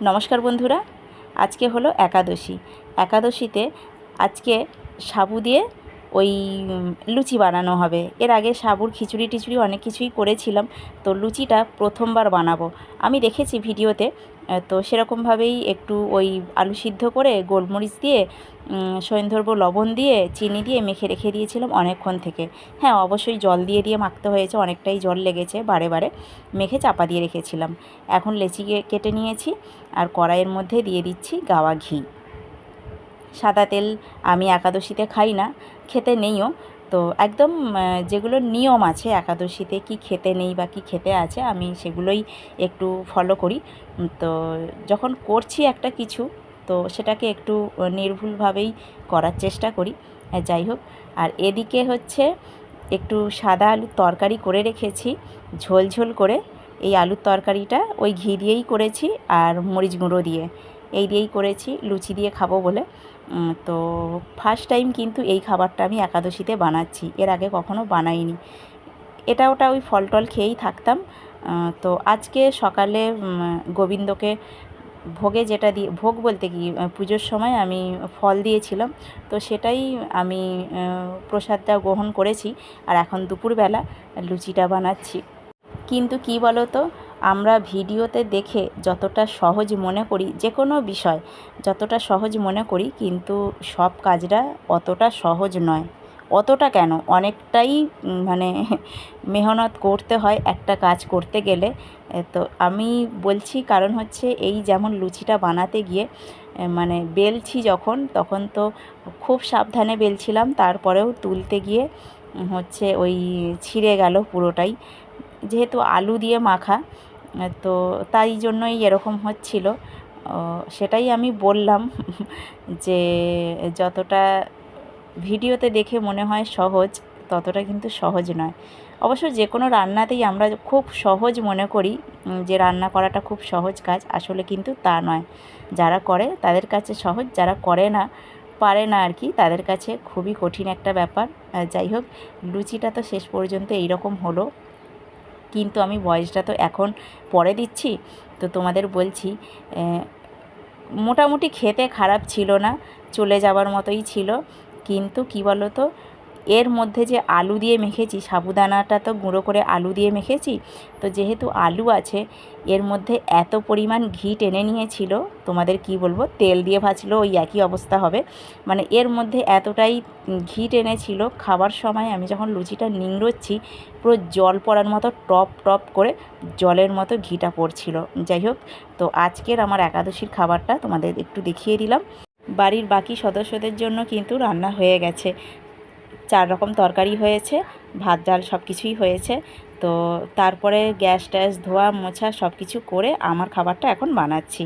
নমস্কার বন্ধুরা আজকে হলো একাদশী। একাদশীতে আজকে সাবু দিয়ে ওই লুচি বানানো হবে। এর আগে সাবুর খিচুড়ি টিচুড়ি অনেক কিছুই করেছিলাম। তো লুচিটা প্রথমবার বানাবো। আমি দেখেছি ভিডিওতে তো সেরকমভাবেই একটু ওই আলু সিদ্ধ করে গোলমরিচ দিয়ে সৈন্ধর্ব লবণ দিয়ে, চিনি দিয়ে মেখে রেখে দিয়েছিলাম অনেকক্ষণ থেকে। হ্যাঁ অবশ্যই জল দিয়ে দিয়ে মাখতে হয়েছে, অনেকটাই জল লেগেছে বারে বারে। মেখে চাপা দিয়ে রেখেছিলাম। এখন লেচি কেটে নিয়েছি, আর কড়াইয়ের মধ্যে দিয়ে দিচ্ছি গাওয়া ঘি। সাদা তেল আমি একাদশীতে খাই না, খেতে নেইও। তো একদম যেগুলো নিয়ম আছে একাদশীতে কি খেতে নেই বা কি খেতে আছে, আমি সেগুলোই একটু ফলো করি। তো যখন করছি একটা কিছু, তো সেটাকে একটু নির্ভুলভাবেই করার চেষ্টা করি। যাই হোক, আর এদিকে হচ্ছে একটু সাদা আলুর তরকারি করে রেখেছি, ঝোল ঝোল করে। এই আলুর তরকারিটা ওই ঘি দিয়েই করেছি আর মরিচ গুঁড়ো দিয়ে। এই দিয়েই করেছি, লুচি দিয়ে খাব বলে। তো ফার্স্ট টাইম কিন্তু এই খাবারটা আমি একাদশীতে বানাচ্ছি। এর আগে কখনো বানাইনি। এটা ওটা ওই ফল টল খেয়েই থাকতাম। তো আজকে সকালে গোবিন্দকে ভোগে যেটা দিয়ে, ভোগ বলতে কি পুজোর সময় আমি ফল দিয়েছিলাম। তো সেটাই আমি প্রসাদটা গ্রহণ করেছি। আর এখন দুপুরবেলা লুচিটা বানাচ্ছি। কিন্তু কি বলো তো আমরা ভিডিওতে দেখে যতটা সহজ মনে করি যে কোনো বিষয়, যতটা সহজ মনে করি কিন্তু সব কাজটা অতটা সহজ নয়। অতটা কেন? অনেকটাই মানে মেহনত করতে হয় একটা কাজ করতে গেলে। তো আমি বলছি কারণ হচ্ছে এই যেমন লুচিটা বানাতে গিয়ে মানে বেলছি যখন, তখন তো খুব সাবধানে বেলছিলাম। তারপরেও তুলতে গিয়ে হচ্ছে ওই ছিঁড়ে গেল পুরোটাই। যেহেতু আলু দিয়ে মাখা তো তাই জন্যই এরকম হচ্ছিল। সেটাই আমি বললাম যে যতটা ভিডিওতে দেখে মনে হয় সহজ, ততটা কিন্তু সহজ নয়। অবশ্য যে কোনো রান্নাতেই আমরা খুব সহজ মনে করি যে রান্না করাটা খুব সহজ কাজ, আসলে কিন্তু তা নয়। যারা করে তাদের কাছে সহজ, যারা করে না, পারে না আর কি, তাদের কাছে খুবই কঠিন একটা ব্যাপার। যাই হোক, লুচিটা তো শেষ পর্যন্ত এইরকম হলো। কিন্তু আমি ভয়েসটা তো এখন পরে দিচ্ছি। তো তোমাদের বলছি মোটামুটি খেতে খারাপ ছিল না, চলে যাওয়ার মতোই ছিল। কিন্তু কি বলো তো এর মধ্যে যে আলু দিয়ে মেখেছি, সাবুদানাটা তো গুঁড়ো করে আলু দিয়ে মেখেছি, তো যেহেতু আলু আছে, এর মধ্যে এত পরিমাণ ঘি টেনে নিয়েছিল, তোমাদের কি বলব, তেল দিয়ে ভাজলেও ওই একই অবস্থা হবে। মানে এর মধ্যে এতটাই ঘি টেনেছিল, খাবার সময় আমি যখন লুচিটা নিংড়োচ্ছি, পুরো জল পড়ার মতো টপ টপ করে জলের মতো ঘিটা পড়ছিল। যাই হোক, তো আজকের আমার একাদশীর খাবারটা তোমাদের একটু দেখিয়ে দিলাম। বাড়ির বাকি সদস্যদের জন্য কিন্তু রান্না হয়ে গেছে। চার রকম তরকারি হয়েছে, ভাত, ডাল সব কিছুই হয়েছে। তো তারপরে গ্যাস ট্যাস ধোয়া মোছা সব কিছু করে আমার খাবারটা এখন বানাচ্ছি।